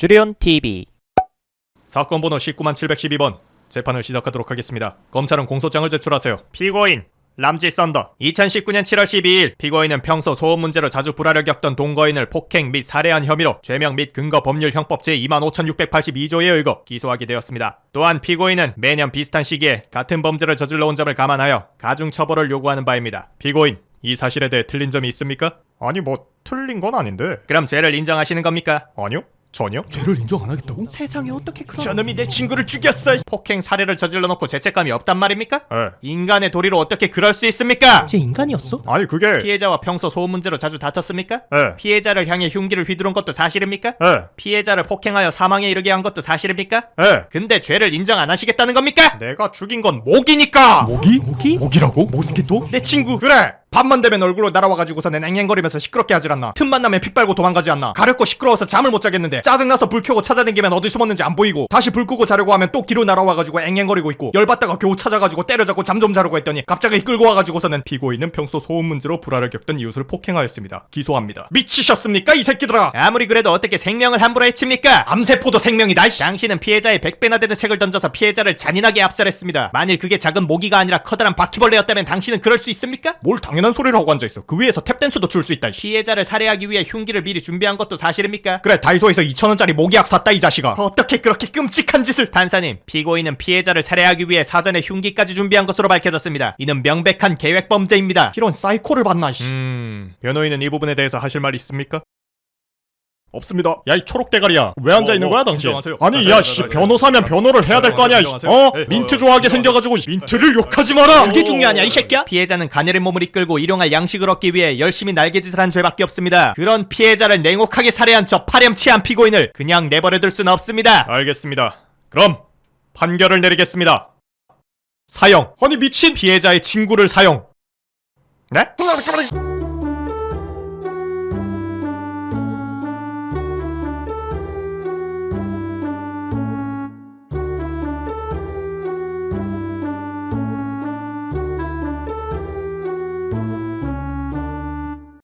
주리온 TV 사건 번호 19만 712번 재판을 시작하도록 하겠습니다. 검찰은 공소장을 제출하세요. 피고인 람지 썬더 2019년 7월 12일 피고인은 평소 소음 문제로 자주 불화를 겪던 동거인을 폭행 및 살해한 혐의로 죄명 및 근거 법률 형법 제25,682조에 의거 기소하게 되었습니다. 또한 피고인은 매년 비슷한 시기에 같은 범죄를 저질러 온 점을 감안하여 가중 처벌을 요구하는 바입니다. 피고인 이 사실에 대해 틀린 점이 있습니까? 아니 뭐 틀린 건 아닌데. 그럼 죄를 인정하시는 겁니까? 아니요. 전혀. 죄를 인정 안 하겠다고? 세상에 어떻게 그런 저놈이 내 친구를 죽였어. 폭행 살해를 저질러 놓고 죄책감이 없단 말입니까? 인간의 도리로 어떻게 그럴 수 있습니까? 쟤 인간이었어? 아니 그게 피해자와 평소 소음 문제로 자주 다퉜습니까? 피해자를 향해 흉기를 휘두른 것도 사실입니까? 피해자를 폭행하여 사망에 이르게 한 것도 사실입니까? 근데 죄를 인정 안 하시겠다는 겁니까? 내가 죽인 건 목이니까. 모기? 모기? 모기라고? 모스키토? 내 친구 그래 밤만 되면 얼굴로 날아와가지고서는 앵앵거리면서 시끄럽게 하질 않나. 틈만 나면 피 빨고 도망가지 않나. 가렵고 시끄러워서 잠을 못 자겠는데. 짜증나서 불 켜고 찾아다니면 어디 숨었는지 안 보이고. 다시 불 끄고 자려고 하면 또 뒤로 날아와가지고 앵앵거리고 있고. 열받다가 겨우 찾아가지고 때려잡고 잠 좀 자려고 했더니 갑자기 끌고 와가지고서는 피고인은 평소 소음 문제로 불화를 겪던 이웃을 폭행하였습니다. 기소합니다. 미치셨습니까 이 새끼들아? 아무리 그래도 어떻게 생명을 함부로 해칩니까? 암세포도 생명이다 당신은 피해자의 100배나 되는 책을 던져서 피해자를 잔인하게 압살했습니다. 만일 그게 작은 모기가 아니라 커다란 바퀴벌레였다면 당신은 그럴 수 있습니까? 뭘 당연 한 소리를 하고 앉아있어. 그 위에서 탭댄스도 출수 있다 피해자를 살해하기 위해 흉기를 미리 준비한 것도 사실입니까? 그래 다이소에서 2천원짜리 모기약 샀다 이 자식아. 어떻게 그렇게 끔찍한 짓을? 판사님 피고인은 피해자를 살해하기 위해 사전에 흉기까지 준비한 것으로 밝혀졌습니다. 이는 명백한 계획범죄입니다. 이런 사이코를 봤나 씨. 음... 변호인은 이 부분에 대해서 하실 말 있습니까? 없습니다. 야 이 초록 대가리야. 왜 앉아 있는 뭐, 거야 뭐, 당신? 진정하세요. 아니 네, 야 네, 씨 네, 네, 변호사면 네, 변호를 해야 될 거 아니야. 어? 네, 민트 어, 좋아하게. 생겨가지고 민트를 욕하지 마라. 그게 중요하냐 이 새끼야? 피해자는 가녀린 몸을 이끌고 일용할 양식을 얻기 위해 열심히 날개짓을 한 죄밖에 없습니다 그런 피해자를 냉혹하게 살해한 저 파렴치한 피고인을 그냥 내버려둘 수는 없습니다 알겠습니다. 그럼 판결을 내리겠습니다. 사형. 아니 미친 피해자의 친구를 사형. 네?